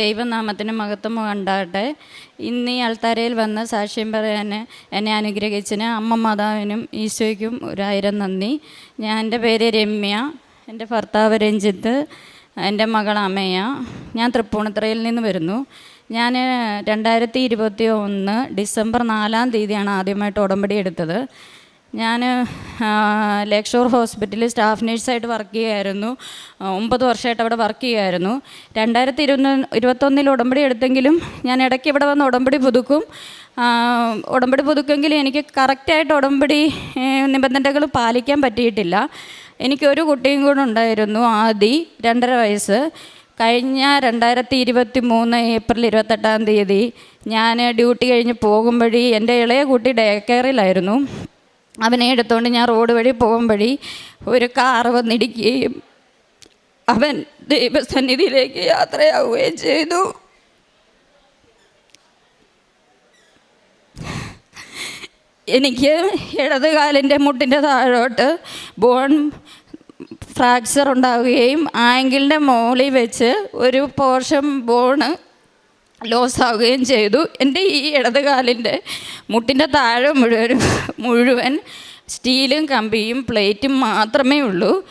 ദൈവനാമത്തിന് മഹത്വം ഉണ്ടാകട്ടെ. ഇന്ന് ഈ അൾത്താരയിൽ വന്ന് സാക്ഷ്യം പറയാൻ എന്നെ അനുഗ്രഹിച്ചതിന് അമ്മ മാതാവിനും ഈശോയ്ക്കും ഒരായിരം നന്ദി. ഞാൻ എന്റെ പേര് രമ്യ എന്റെ ഭർത്താവ് രഞ്ജിത്ത് എന്റെ മകൾ അമ്മയ ഞാൻ തൃപ്പൂണിത്തറയിൽ നിന്ന് വരുന്നു. ഞാൻ രണ്ടായിരത്തി ഇരുപത്തി ഒന്ന് ഡിസംബർ നാലാം തീയതിയാണ് ആദ്യമായിട്ട് ഉടമ്പടി എടുത്തത്. ഞാൻ ലേക്ഷോർ ഷോർ ഹോസ്പിറ്റലിൽ സ്റ്റാഫ് നേഴ്സായിട്ട് വർക്ക് ചെയ്യുമായിരുന്നു ഒമ്പത് വർഷമായിട്ട് അവിടെ വർക്ക് ചെയ്യുമായിരുന്നു രണ്ടായിരത്തി ഇരുപത്തി ഇരുപത്തൊന്നിൽ ഉടമ്പടി എടുത്തെങ്കിലും ഞാൻ ഇടയ്ക്ക് ഇവിടെ വന്ന് ഉടമ്പടി പുതുക്കും. ഉടമ്പടി പുതുക്കെങ്കിലും എനിക്ക് കറക്റ്റായിട്ട് ഉടമ്പടി നിബന്ധനകൾ പാലിക്കാൻ പറ്റിയിട്ടില്ല. എനിക്കൊരു കുട്ടിയും കൂടെ ഉണ്ടായിരുന്നു ആദി രണ്ടര വയസ്സ്. കഴിഞ്ഞ രണ്ടായിരത്തി ഇരുപത്തി മൂന്ന് ഏപ്രിൽ ഇരുപത്തെട്ടാം തീയതി ഞാൻ ഡ്യൂട്ടി കഴിഞ്ഞ് പോകുമ്പോഴേ എന്റെ ഇളയ കുട്ടി ഡേ കെയറിലായിരുന്നു. അവനെ എടുത്തുകൊണ്ട് ഞാൻ റോഡ് വഴി പോകുമ്പോഴേ ഒരു കാറ് വന്നിടിക്കുകയും അവൻ ദൈവസന്നിധിയിലേക്ക് യാത്രയാവുകയും ചെയ്തു. എനിക്ക് ഇടത് കാലിന്റെ മുട്ടിന്റെ താഴോട്ട് ബോൺ ഫ്രാക്ചർ ഉണ്ടാവുകയും ആങ്കിളിന്റെ മോളിൽ വെച്ച് ഒരു പോർഷൻ ബോണ് ലോസ് ആവുകയും ചെയ്തു. എന്റെ ഈ ഇടത് കാലിന്റെ മുട്ടിന്റെ താഴെ മുഴുവൻ മുഴുവൻ സ്റ്റീലും കമ്പിയും പ്ലേറ്റും മാത്രമേ ഉള്ളൂ.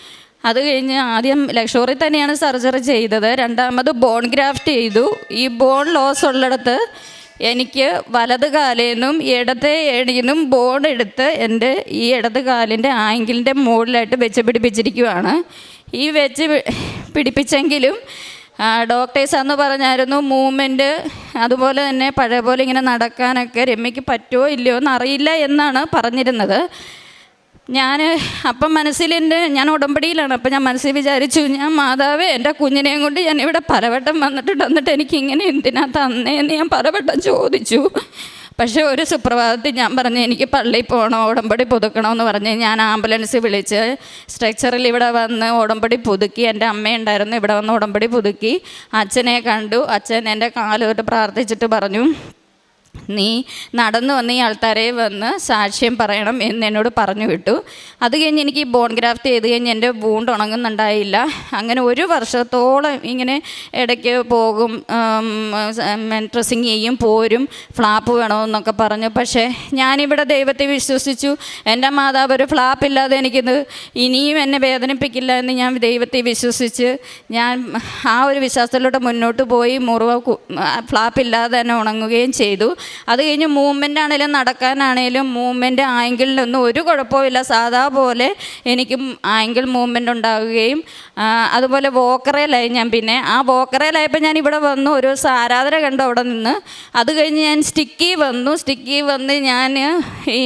അത് കഴിഞ്ഞ് ആദ്യം ലക്ഷോറിൽ തന്നെയാണ് സർജറി ചെയ്തത്. രണ്ടാമത് ബോൺ ഗ്രാഫ്റ്റ് ചെയ്തു. ഈ ബോൺ ലോസ് ഉള്ളിടത്ത് എനിക്ക് വലത് കാലേന്നും ഇടത്തെ ഏണിന്നും ബോൺ എടുത്ത് എന്റെ ഈ ഇടത് കാലിന്റെ ആങ്കിളിന്റെ മുകളിലായിട്ട് വെച്ച് പിടിപ്പിച്ചിരിക്കുവാണ്. ഈ വെച്ച് പിടിപ്പിച്ചെങ്കിലും ഡോക്ടേഴ്സ് അന്ന് പറഞ്ഞായിരുന്നു മൂവ്മെന്റ് അതുപോലെ തന്നെ പഴയ പോലെ ഇങ്ങനെ നടക്കാനൊക്കെ രമ്യയ്ക്ക് പറ്റുമോ ഇല്ലയോ എന്ന് അറിയില്ല എന്നാണ് പറഞ്ഞിരുന്നത്. ഞാൻ അപ്പം മനസ്സിൽ എന്റെ ഞാൻ ഉടമ്പടിയിലാണ് അപ്പം ഞാൻ മനസ്സിൽ വിചാരിച്ചു ഞാൻ മാതാവേ എന്റെ കുഞ്ഞിനെയും കൊണ്ട് ഞാൻ ഇവിടെ പലവട്ടം വന്നിട്ടുണ്ട് എന്നിട്ട് എനിക്ക് ഇങ്ങനെ എന്തിനാ തന്നേന്ന് ഞാൻ പലവട്ടം ചോദിച്ചു. പക്ഷേ ഒരു സുപ്രഭാതത്തിൽ ഞാൻ പറഞ്ഞു എനിക്ക് പള്ളിയിൽ പോകണം ഉടമ്പടി പുതുക്കണമെന്ന് പറഞ്ഞ് ഞാൻ ആംബുലൻസ് വിളിച്ച് സ്ട്രെച്ചറിൽ ഇവിടെ വന്ന് ഓടമ്പടി പുതുക്കി എന്റെ അമ്മയുണ്ടായിരുന്നു ഇവിടെ വന്ന് ഉടമ്പടി പുതുക്കി. അച്ഛനെ കണ്ടു അച്ഛൻ എന്റെ കാലോട്ട് പ്രാർത്ഥിച്ചിട്ട് പറഞ്ഞു നീ നടന്നു വന്ന് ഈ ആൾക്കാരെ വന്ന് സാക്ഷ്യം പറയണം എന്ന് എന്നോട് പറഞ്ഞു വിട്ടു. അത് കഴിഞ്ഞ് എനിക്ക് ഈ ബോൺ ഗ്രാഫ്റ്റ് ചെയ്ത് കഴിഞ്ഞ് എന്റെ വൂണ്ട് ഉണങ്ങുന്നുണ്ടായില്ല. അങ്ങനെ ഒരു വർഷത്തോളം ഇങ്ങനെ ഇടയ്ക്ക് പോകും ഡ്രസ്സിങ് ചെയ്യും പോരും ഫ്ലാപ്പ് വേണമെന്നൊക്കെ പറഞ്ഞു. പക്ഷേ ഞാനിവിടെ ദൈവത്തെ വിശ്വസിച്ചു. എന്റെ മാതാവ് ഒരു ഫ്ലാപ്പ് ഇല്ലാതെ എനിക്കിത് ഇനിയും എന്നെ വേദനിപ്പിക്കില്ല എന്ന് ഞാൻ ദൈവത്തെ വിശ്വസിച്ച് ഞാൻ ആ ഒരു വിശ്വാസത്തിലൂടെ മുന്നോട്ട് പോയി മുറിവ് കു- ഫ്ലാപ്പ് ഇല്ലാതെ തന്നെ ഉണങ്ങുകയും ചെയ്തു. അത് കഴിഞ്ഞ് മൂവ്മെന്റ് ആണെങ്കിലും നടക്കാനാണേലും മൂവ്മെന്റ് ആംഗിളിലൊന്നും ഒരു കുഴപ്പമില്ല സാധാ പോലെ എനിക്കും ആംഗിൾ മൂവ്മെന്റ് ഉണ്ടാവുകയും അതുപോലെ വോക്കറയിലായി ഞാൻ പിന്നെ ആ വോക്കറയിലായപ്പോൾ ഞാൻ ഇവിടെ വന്നു ഒരു ദിവസം ആരാധന കണ്ടു അവിടെ നിന്ന്. അത് കഴിഞ്ഞ് ഞാൻ സ്റ്റിക്കി വന്നു. സ്റ്റിക്കി വന്ന് ഞാൻ ഈ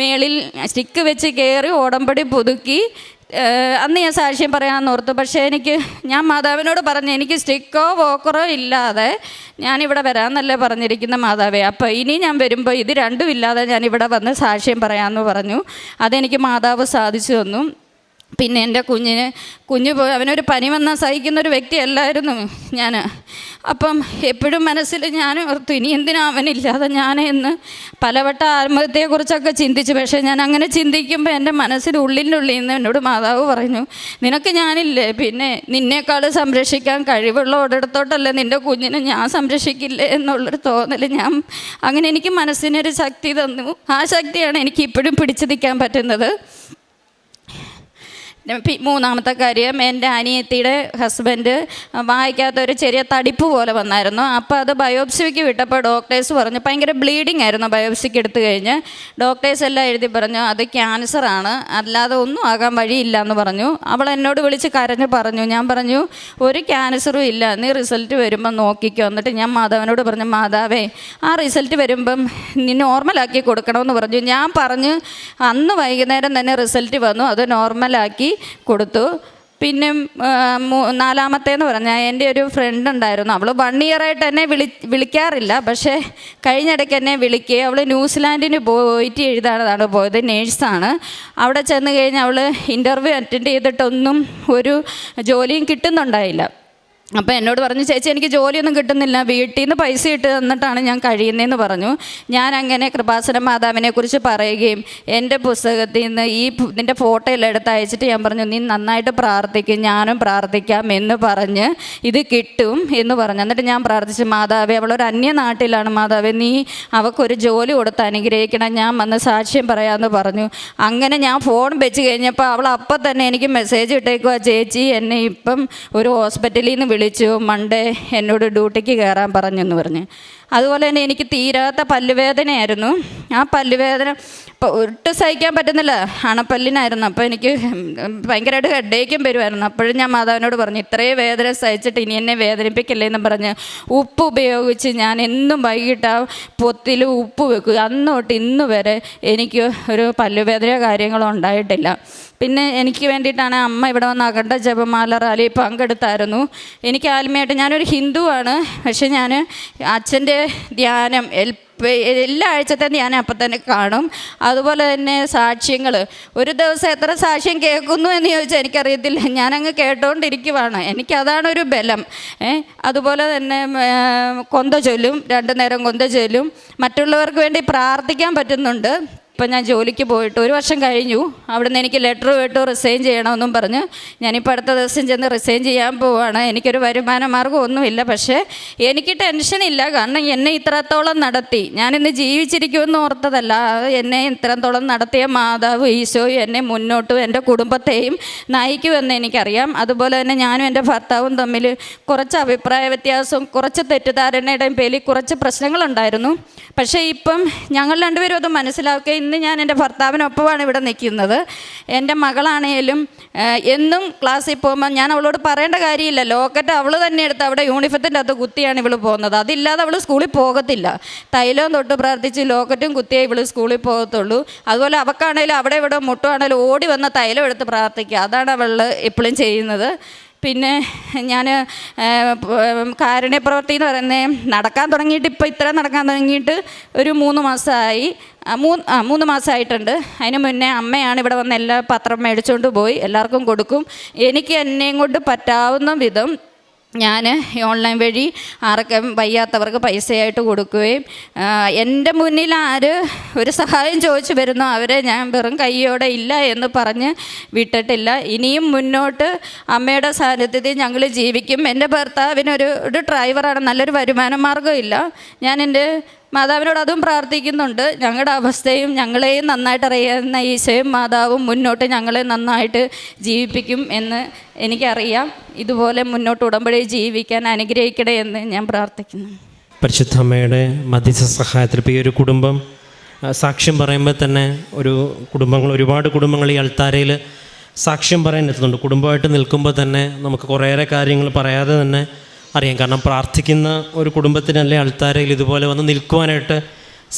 മേളിൽ സ്റ്റിക്ക് വെച്ച് കയറി ഓടമ്പടി പുതുക്കി അന്ന് ഞാൻ സാക്ഷ്യം പറയാമെന്ന് ഓർത്തു. പക്ഷേ എനിക്ക് ഞാൻ മാതാവിനോട് പറഞ്ഞു എനിക്ക് സ്റ്റിക്കോ വോക്കറോ ഇല്ലാതെ ഞാനിവിടെ വരാമെന്നല്ലേ പറഞ്ഞിരിക്കുന്ന മാതാവേ. അപ്പോൾ ഇനി ഞാൻ വരുമ്പോൾ ഇത് രണ്ടും ഇല്ലാതെ ഞാൻ ഇവിടെ വന്ന് സാക്ഷ്യം പറയാമെന്ന് പറഞ്ഞു. അതെനിക്ക് മാതാവ് സാധിച്ചു തന്നു. പിന്നെ എന്റെ കുഞ്ഞിന് കുഞ്ഞ് പോയി അവനൊരു പനി വന്നാൽ സഹിക്കുന്ന ഒരു വ്യക്തിയല്ലായിരുന്നു ഞാൻ അപ്പം എപ്പോഴും മനസ്സിൽ ഞാൻ ഓർത്തു ഇനി എന്തിനാ അവനില്ലാതെ ഞാൻ എന്ന് പലവട്ട ആത്മഹത്യയെക്കുറിച്ചൊക്കെ ചിന്തിച്ചു. പക്ഷേ ഞാൻ അങ്ങനെ ചിന്തിക്കുമ്പോൾ എന്റെ മനസ്സിൽ ഉള്ളിൽ നിന്ന് എന്നോട് മാതാവ് പറഞ്ഞു നിനക്ക് ഞാനില്ലേ? പിന്നെ നിന്നേക്കാൾ സംരക്ഷിക്കാൻ കഴിവുള്ള ഒരിടത്തോട്ടല്ലേ നിന്റെ കുഞ്ഞിനെ ഞാൻ സംരക്ഷിക്കില്ലേ? എന്നുള്ളൊരു തോന്നൽ ഞാൻ അങ്ങനെ എനിക്ക് മനസ്സിനൊരു ശക്തി തന്നു. ആ ശക്തിയാണ് എനിക്ക് ഇപ്പോഴും പിടിച്ചു നിൽക്കാൻ പറ്റുന്നത്. മൂന്നാമത്തെ കാര്യം എന്റെ അനിയത്തിയുടെ ഹസ്ബൻഡ് വായിക്കാത്ത ഒരു ചെറിയ തടിപ്പ് പോലെ വന്നായിരുന്നു. അപ്പോൾ അത് ബയോപ്സിക്ക് വിട്ടപ്പോൾ ഡോക്ടേഴ്സ് പറഞ്ഞു ഭയങ്കര ബ്ലീഡിങ് ആയിരുന്നു ബയോപ്സിക്ക് എടുത്തു കഴിഞ്ഞ്. ഡോക്ടേഴ്സ് എല്ലാം എഴുതി പറഞ്ഞു അത് ക്യാൻസറാണ് അല്ലാതെ ഒന്നും ആകാൻ വഴിയില്ല എന്ന് പറഞ്ഞു. അവൾ എന്നോട് വിളിച്ച് കരഞ്ഞ് പറഞ്ഞു. ഞാൻ പറഞ്ഞു ഒരു ക്യാൻസറും ഇല്ല. നീ റിസൾട്ട് വരുമ്പോൾ നോക്കിക്കോ. എന്നിട്ട് ഞാൻ മാതാവിനോട് പറഞ്ഞു മാതാവേ ആ റിസൾട്ട് വരുമ്പം നീ നോർമലാക്കി കൊടുക്കണമെന്ന് പറഞ്ഞു. ഞാൻ പറഞ്ഞ് അന്ന് വൈകുന്നേരം തന്നെ റിസൾട്ട് വന്നു. അത് നോർമലാക്കി കൊടുത്തു. പിന്നെ നാലാമത്തേന്ന് പറഞ്ഞാൽ എന്റെ ഒരു ഫ്രണ്ട് ഉണ്ടായിരുന്നു. അവൾ വൺ ഇയറായിട്ട് എന്നെ വിളി വിളിക്കാറില്ല. പക്ഷേ കഴിഞ്ഞിടയ്ക്ക് എന്നെ വിളിക്കുകയും അവൾ ന്യൂസിലാൻഡിന് പോയിട്ട് എഴുതാനതാണ് പോയത്. നേഴ്സാണ്. അവിടെ ചെന്ന് കഴിഞ്ഞ് അവൾ ഇന്റർവ്യൂ അറ്റൻഡ് ചെയ്തിട്ടൊന്നും ഒരു ജോലിയും കിട്ടുന്നുണ്ടായില്ല. അപ്പോൾ എന്നോട് പറഞ്ഞു ചേച്ചി എനിക്ക് ജോലിയൊന്നും കിട്ടുന്നില്ല. വീട്ടിൽ നിന്ന് പൈസ ഇട്ട് തന്നിട്ടാണ് ഞാൻ കഴിയുന്നതെന്ന് പറഞ്ഞു. ഞാൻ അങ്ങനെ കൃപാസന മാതാവിനെ കുറിച്ച് പറയുകയും എന്റെ പുസ്തകത്തിൽ നിന്ന് ഈ നിന്റെ ഫോട്ടോ എല്ലാം എടുത്ത് അയച്ചിട്ട് ഞാൻ പറഞ്ഞു നീ നന്നായിട്ട് പ്രാർത്ഥിക്കും ഞാനും പ്രാർത്ഥിക്കാം എന്ന് പറഞ്ഞ് ഇത് കിട്ടും എന്ന് പറഞ്ഞു. എന്നിട്ട് ഞാൻ പ്രാർത്ഥിച്ചു മാതാവേ അവളൊരു അന്യ നാട്ടിലാണ് മാതാവേ നീ അവൾക്കൊരു ജോലി കൊടുത്ത് അനുഗ്രഹിക്കണം. ഞാൻ വന്ന് സാക്ഷ്യം പറയാമെന്ന് പറഞ്ഞു. അങ്ങനെ ഞാൻ ഫോൺ വെച്ച് കഴിഞ്ഞപ്പോൾ അവൾ അപ്പം തന്നെ എനിക്ക് മെസ്സേജ് ഇട്ടേക്കുക ചേച്ചി എന്നെ ഇപ്പം ഒരു ഹോസ്പിറ്റലിൽ നിന്ന് വിളിച്ചു മൺഡേ എന്നോട് ഡ്യൂട്ടിക്ക് കയറാൻ പറഞ്ഞു എന്ന് പറഞ്ഞ്. അതുപോലെ തന്നെ എനിക്ക് തീരാത്ത പല്ലുവേദനയായിരുന്നു. ആ പല്ലുവേദന ഒട്ടും സഹിക്കാൻ പറ്റുന്നില്ല. അണപ്പല്ലിനായിരുന്നു. അപ്പോൾ എനിക്ക് ഭയങ്കരമായിട്ട് ഹെഡേക്കും വരുമായിരുന്നു അപ്പോഴും ഞാൻ മാതാവിനോട് പറഞ്ഞു ഇത്രയും വേദന സഹിച്ചിട്ട് ഇനി എന്നെ വേദനിപ്പിക്കില്ലേ എന്ന് പറഞ്ഞ് ഉപ്പ് ഉപയോഗിച്ച് ഞാൻ എന്നും വൈകിട്ട് ആ പൊത്തിൽ ഉപ്പ് വെക്കുക. അന്ന് തൊട്ട് ഇന്ന് വരെ എനിക്ക് ഒരു പല്ലുവേദനയോ കാര്യങ്ങളോ ഉണ്ടായിട്ടില്ല. പിന്നെ എനിക്ക് വേണ്ടിയിട്ടാണ് അമ്മ ഇവിടെ വന്ന് അഖണ്ഡ ജപമാല റാലി പങ്കെടുത്തായിരുന്നു. എനിക്ക് ആത്മീയമായിട്ട് ഞാനൊരു ഹിന്ദുവാണ്. പക്ഷെ ഞാൻ അച്ഛന്റെ ധ്യാനം എൽ എല്ലാ ആഴ്ചത്തെ ധ്യാനം അപ്പം തന്നെ കാണും. അതുപോലെ തന്നെ സാക്ഷ്യങ്ങൾ ഒരു ദിവസം എത്ര സാക്ഷ്യം കേൾക്കുന്നു എന്ന് ചോദിച്ചാൽ എനിക്കറിയത്തില്ല. ഞാനങ്ങ് കേട്ടുകൊണ്ടിരിക്കുവാണ് എനിക്കതാണ് ഒരു ബലം അതുപോലെ തന്നെ കൊന്ത ചൊല്ലും. രണ്ടു നേരം കൊന്ത ചൊല്ലും. മറ്റുള്ളവർക്ക് വേണ്ടി പ്രാർത്ഥിക്കാൻ പറ്റുന്നുണ്ട്. ഇപ്പം ഞാൻ ജോലിക്ക് പോയിട്ട് ഒരു വർഷം കഴിഞ്ഞു. അവിടുന്ന് എനിക്ക് ലെറ്റർ പോയിട്ട് റിസൈൻ ചെയ്യണമെന്നും പറഞ്ഞ് ഞാനിപ്പോൾ അടുത്ത ദിവസം ചെന്ന് റിസൈൻ ചെയ്യാൻ പോവുകയാണ് എനിക്കൊരു വരുമാന മാർഗം ഒന്നുമില്ല. പക്ഷേ എനിക്ക് ടെൻഷനില്ല കാരണം എന്നെ ഇത്രത്തോളം നടത്തി. ഞാനിന്ന് ജീവിച്ചിരിക്കുമെന്ന് ഓർത്തതല്ല. എന്നെ ഇത്രത്തോളം നടത്തിയ മാതാവ് ഈശോയും എന്നെ മുന്നോട്ടും എന്റെ കുടുംബത്തെയും നയിക്കുമെന്ന് എനിക്കറിയാം. അതുപോലെ തന്നെ ഞാനും എന്റെ ഭർത്താവും തമ്മിൽ കുറച്ച് അഭിപ്രായ വ്യത്യാസവും കുറച്ച് തെറ്റിദ്ധാരണയുടെയും പേരിൽ കുറച്ച് പ്രശ്നങ്ങളുണ്ടായിരുന്നു. പക്ഷേ ഇപ്പം ഞങ്ങൾ രണ്ടുപേരും അത് മനസ്സിലാക്കുക ഇന്ന് ഞാൻ എന്റെ ഭർത്താവിനൊപ്പമാണ് ഇവിടെ നിൽക്കുന്നത്. എന്റെ മകളാണേലും എന്നും ക്ലാസ്സിൽ പോകുമ്പോൾ ഞാൻ അവളോട് പറയേണ്ട കാര്യമില്ല. ലോക്കറ്റ് അവൾ തന്നെ എടുത്ത് അവിടെ യൂണിഫത്തിന്റെ അകത്ത് കുത്തിയാണ് ഇവൾ പോകുന്നത്. അതില്ലാതെ അവൾ സ്കൂളിൽ പോകത്തില്ല. തൈലവും തൊട്ട് പ്രാർത്ഥിച്ച് ലോക്കറ്റും കുത്തിയേ ഇവൾ സ്കൂളിൽ പോകത്തുള്ളൂ. അതുപോലെ അവക്കാണേലും അവിടെ ഇവിടെ മുട്ടുവാണേലും ഓടി വന്ന തൈലം എടുത്ത് പ്രാർത്ഥിക്കുക. അതാണ് അവൾ എപ്പോഴും ചെയ്യുന്നത്. പിന്നെ ഞാൻ കാരുണ്യപ്രവൃത്തി എന്ന് പറയുന്നത് നടക്കാൻ തുടങ്ങിയിട്ട് ഇപ്പോൾ ഇത്ര നടക്കാൻ തുടങ്ങിയിട്ട് ഒരു മൂന്ന് മാസമായി. മൂന്ന് ആ മൂന്ന് മാസമായിട്ടുണ്ട്. അതിന് മുന്നേ അമ്മയാണ് ഇവിടെ വന്ന് എല്ലാ പത്രം മേടിച്ചുകൊണ്ട് പോയി. എല്ലാവർക്കും കൊടുക്കും. എനിക്ക് എന്നെയും കൊണ്ട് പറ്റാവുന്ന വിധം ഞാൻ ഓൺലൈൻ വഴി ആർക്ക് വയ്യാത്തവർക്ക് പൈസയായിട്ട് കൊടുക്കുകയും എന്റെ മുന്നിൽ ആര് ഒരു സഹായം ചോദിച്ചു വരുന്നോ അവരെ ഞാൻ വെറും കൈയോടെ ഇല്ല എന്ന് പറഞ്ഞ് വിട്ടിട്ടില്ല. ഇനിയും മുന്നോട്ട് അമ്മയുടെ സാന്നിധ്യത്തിൽ ഞങ്ങൾ ജീവിക്കും. എന്റെ ഭർത്താവിനൊരു ഒരു ഡ്രൈവറാണ് നല്ലൊരു വരുമാന മാർഗമില്ല. ഞാൻ എന്റെ മാതാവിനോട് അതും പ്രാർത്ഥിക്കുന്നുണ്ട്. ഞങ്ങളുടെ അവസ്ഥയും ഞങ്ങളെയും നന്നായിട്ട് അറിയുന്ന ഈശോയും മാതാവും മുന്നോട്ട് ഞങ്ങളെ നന്നായിട്ട് ജീവിപ്പിക്കും എന്ന് എനിക്കറിയാം. ഇതുപോലെ മുന്നോട്ട് ഉടമ്പടി ജീവിക്കാൻ അനുഗ്രഹിക്കണേ എന്ന് ഞാൻ പ്രാർത്ഥിക്കുന്നു. പരിശുദ്ധ അമ്മയുടെ മധ്യസ്ഥ സഹായത്തിൽ ഇപ്പോൾ ഈ ഒരു കുടുംബം സാക്ഷ്യം പറയുമ്പോൾ തന്നെ ഒരു കുടുംബങ്ങൾ ഒരുപാട് കുടുംബങ്ങൾ ഈ അൾത്താരയിൽ സാക്ഷ്യം പറയാൻ എത്തുന്നുണ്ട്. കുടുംബമായിട്ട് നിൽക്കുമ്പോൾ തന്നെ നമുക്ക് കുറേയേറെ കാര്യങ്ങൾ പറയാതെ തന്നെ അറിയാം. കാരണം പ്രാർത്ഥിക്കുന്ന ഒരു കുടുംബത്തിനല്ലേ അൾത്താരയിൽ ഇതുപോലെ വന്ന് നിൽക്കുവാനായിട്ട്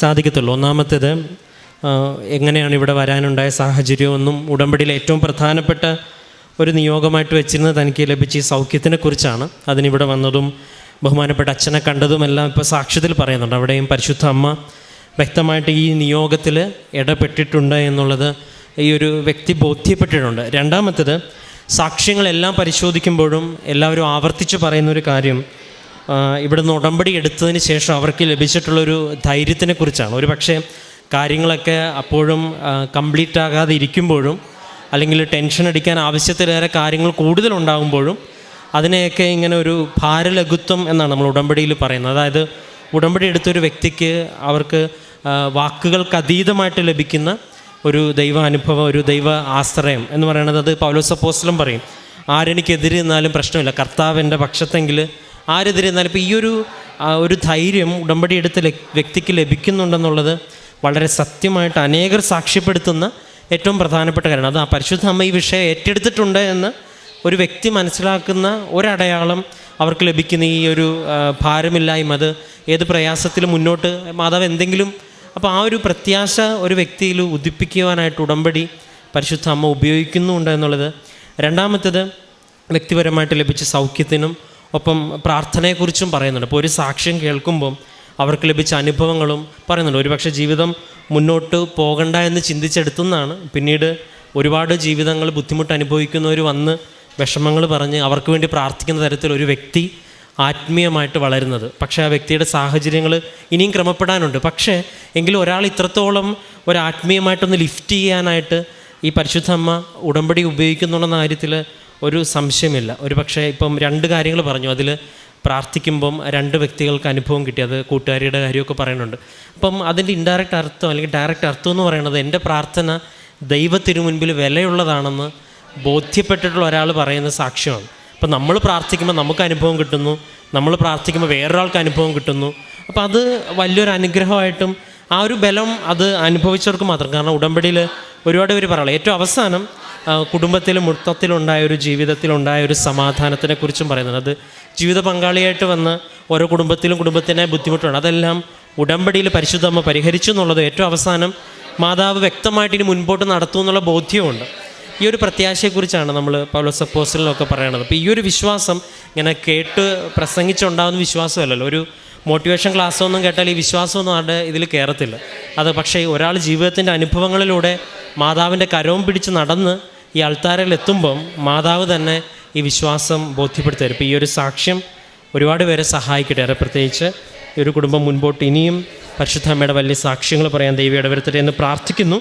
സാധിക്കത്തുള്ളൂ. ഒന്നാമത്തേത് എങ്ങനെയാണ് ഇവിടെ വരാനുണ്ടായ സാഹചര്യമൊന്നും ഉടമ്പടിയിൽ ഏറ്റവും പ്രധാനപ്പെട്ട ഒരു നിയോഗമായിട്ട് വെച്ചിരുന്നത് തനിക്ക് ലഭിച്ച ഈ സൗഖ്യത്തിനെക്കുറിച്ചാണ് അതിനിവിടെ വന്നതും ബഹുമാനപ്പെട്ട അച്ഛനെ കണ്ടതുമെല്ലാം ഇപ്പോൾ സാക്ഷ്യത്തിൽ പറയുന്നുണ്ട്. അവിടെയും പരിശുദ്ധ അമ്മ വ്യക്തമായിട്ട് ഈ നിയോഗത്തിൽ ഇടപെട്ടിട്ടുണ്ട് എന്നുള്ളത് ഈ ഒരു വ്യക്തി ബോധ്യപ്പെട്ടിട്ടുണ്ട്. രണ്ടാമത്തേത് സാക്ഷ്യങ്ങളെല്ലാം പരിശോധിക്കുമ്പോഴും എല്ലാവരും ആവർത്തിച്ച് പറയുന്ന ഒരു കാര്യം ഇവിടുന്ന് ഉടമ്പടി എടുത്തതിന് ശേഷം അവർക്ക് ലഭിച്ചിട്ടുള്ളൊരു ധൈര്യത്തിനെ കുറിച്ചാണ്. ഒരു പക്ഷേ കാര്യങ്ങളൊക്കെ അപ്പോഴും കംപ്ലീറ്റ് ആകാതെ ഇരിക്കുമ്പോഴും അല്ലെങ്കിൽ ടെൻഷൻ അടിക്കാൻ ആവശ്യത്തിലേറെ കാര്യങ്ങൾ കൂടുതലുണ്ടാകുമ്പോഴും അതിനെയൊക്കെ ഇങ്ങനെ ഒരു ഭാരലഘുത്വം എന്നാണ് നമ്മൾ ഉടമ്പടിയിൽ പറയുന്നത്. അതായത് ഉടമ്പടി എടുത്തൊരു വ്യക്തിക്ക് അവർക്ക് വാക്കുകൾക്ക് അതീതമായിട്ട് ലഭിക്കുന്ന ഒരു ദൈവ അനുഭവം ഒരു ദൈവ ആശ്രയം എന്ന് പറയുന്നത് അത് പൗലോസപ്പോസ്റ്റലും പറയും. ആരെനിക്കെതിരെ നിന്നാലും പ്രശ്നമില്ല. കർത്താവ് എന്റെ പക്ഷത്തെങ്കിൽ ആരെതിരെ നിന്നാലും ഇപ്പോൾ ഈ ഒരു ഒരു ധൈര്യം ഉടമ്പടി എടുത്ത വ്യക്തിക്ക് ലഭിക്കുന്നുണ്ടെന്നുള്ളത് വളരെ സത്യമായിട്ട് അനേകർ സാക്ഷ്യപ്പെടുത്തുന്ന ഏറ്റവും പ്രധാനപ്പെട്ട കാര്യമാണ് അത് ആ പരിശുദ്ധ അമ്മ ഈ വിഷയം ഏറ്റെടുത്തിട്ടുണ്ട് എന്ന് ഒരു വ്യക്തി മനസ്സിലാക്കുന്ന ഒരടയാളം അവർക്ക് ലഭിക്കുന്ന ഈ ഒരു ഭാരമില്ലായ്മ. അത് ഏത് പ്രയാസത്തിലും മുന്നോട്ട് മാതാവ് എന്തെങ്കിലും അപ്പോൾ ആ ഒരു പ്രത്യാശ ഒരു വ്യക്തിയിൽ ഉദിപ്പിക്കുവാനായിട്ട് ഉടമ്പടി പരിശുദ്ധ അമ്മ ഉപയോഗിക്കുന്നുണ്ട് എന്നുള്ളത്. രണ്ടാമത്തേത് വ്യക്തിപരമായിട്ട് ലഭിച്ച സൗഖ്യത്തിനും ഒപ്പം പ്രാർത്ഥനയെക്കുറിച്ചും പറയുന്നുണ്ട്. അപ്പോൾ ഒരു സാക്ഷ്യം കേൾക്കുമ്പം അവർക്ക് ലഭിച്ച അനുഭവങ്ങളും പറയുന്നുണ്ട്. ഒരുപക്ഷെ ജീവിതം മുന്നോട്ട് പോകണ്ട എന്ന് ചിന്തിച്ചെടുത്തുനിന്നാണ് പിന്നീട് ഒരുപാട് ജീവിതങ്ങൾ ബുദ്ധിമുട്ട് അനുഭവിക്കുന്നവർ വന്ന് വിഷമങ്ങൾ പറഞ്ഞ് അവർക്ക് വേണ്ടി പ്രാർത്ഥിക്കുന്ന തരത്തിൽ ഒരു വ്യക്തി ആത്മീയമായിട്ട് വളരുന്നത്. പക്ഷേ ആ വ്യക്തിയുടെ സാഹചര്യങ്ങൾ ഇനിയും ക്രമപ്പെടാനുണ്ട്. പക്ഷേ എങ്കിലും ഒരാൾ ഇത്രത്തോളം ഒരു ആത്മീയമായിട്ടൊന്ന് ലിഫ്റ്റ് ചെയ്യാനായിട്ട് ഈ പരിശുദ്ധ അമ്മ ഉടമ്പടി ഉപയോഗിക്കുന്നുണ്ടെന്ന കാര്യത്തിൽ ഒരു സംശയമില്ല. ഒരു പക്ഷേ ഇപ്പം രണ്ട് കാര്യങ്ങൾ പറഞ്ഞു. അതിൽ പ്രാർത്ഥിക്കുമ്പം രണ്ട് വ്യക്തികൾക്ക് അനുഭവം കിട്ടി. അത് കൂട്ടുകാരിയുടെ കാര്യമൊക്കെ പറയുന്നുണ്ട്. അപ്പം അതിന്റെ ഇൻഡയറക്റ്റ് അർത്ഥം അല്ലെങ്കിൽ ഡയറക്റ്റ് അർത്ഥം എന്ന് പറയുന്നത് എന്റെ പ്രാർത്ഥന ദൈവത്തിനു മുൻപിൽ വിലയുള്ളതാണെന്ന് ബോധ്യപ്പെട്ടിട്ടുള്ള ഒരാൾ പറയുന്ന സാക്ഷ്യമാണ്. അപ്പം നമ്മൾ പ്രാർത്ഥിക്കുമ്പോൾ നമുക്ക് അനുഭവം കിട്ടുന്നു നമ്മൾ പ്രാർത്ഥിക്കുമ്പോൾ വേറൊരാൾക്ക് അനുഭവം കിട്ടുന്നു. അപ്പം അത് വലിയൊരു അനുഗ്രഹമായിട്ടും ആ ഒരു ബലം അത് അനുഭവിച്ചവർക്ക് മാത്രം. കാരണം ഉടമ്പടിയിൽ ഒരുപാട് പേര് പറയാം ഏറ്റവും അവസാനം കുടുംബത്തിൽ മൊത്തത്തിലുണ്ടായ ഒരു ജീവിതത്തിലുണ്ടായ ഒരു സമാധാനത്തിനെ കുറിച്ചും പറയുന്നത് അത് ജീവിത പങ്കാളിയായിട്ട് വന്ന് ഓരോ കുടുംബത്തിലും കുടുംബത്തിനെ ബുദ്ധിമുട്ടുണ്ട്. അതെല്ലാം ഉടമ്പടിയിൽ പരിശുദ്ധമ്മ പരിഹരിച്ചു എന്നുള്ളത് ഏറ്റവും അവസാനം മാതാവ് വ്യക്തമായിട്ട് ഇനി മുൻപോട്ട് നടത്തും എന്നുള്ള ബോധ്യമുണ്ട് ഈ ഒരു പ്രത്യാശയെക്കുറിച്ചാണ് നമ്മൾ പൗലോസ് സപ്പോസിലൊക്കെ പറയണത്. അപ്പോൾ ഈ ഒരു വിശ്വാസം ഇങ്ങനെ കേട്ട് പ്രസംഗിച്ചുണ്ടാകുന്ന വിശ്വാസമല്ലല്ലോ. ഒരു മോട്ടിവേഷൻ ക്ലാസ് ഒന്നും കേട്ടാൽ ഈ വിശ്വാസമൊന്നും ആരുടെ ഇതിൽ കയറത്തില്ല അത് പക്ഷേ ഒരാൾ ജീവിതത്തിന്റെ അനുഭവങ്ങളിലൂടെ മാതാവിന്റെ കരവും പിടിച്ച് നടന്ന് ഈ അൾത്താരയിൽ എത്തുമ്പം മാതാവ് തന്നെ ഈ വിശ്വാസം ബോധ്യപ്പെടുത്തി. തരും ഇപ്പോൾ ഈ ഒരു സാക്ഷ്യം ഒരുപാട് പേരെ സഹായിക്കട്ടെ. പ്രത്യേകിച്ച് ഈ ഒരു കുടുംബം മുൻപോട്ട് ഇനിയും പരിശുദ്ധമ്മയുടെ വലിയ സാക്ഷ്യങ്ങൾ പറയാൻ ദൈവിയുടെ വരുത്തട്ടെ എന്ന് പ്രാർത്ഥിക്കുന്നു.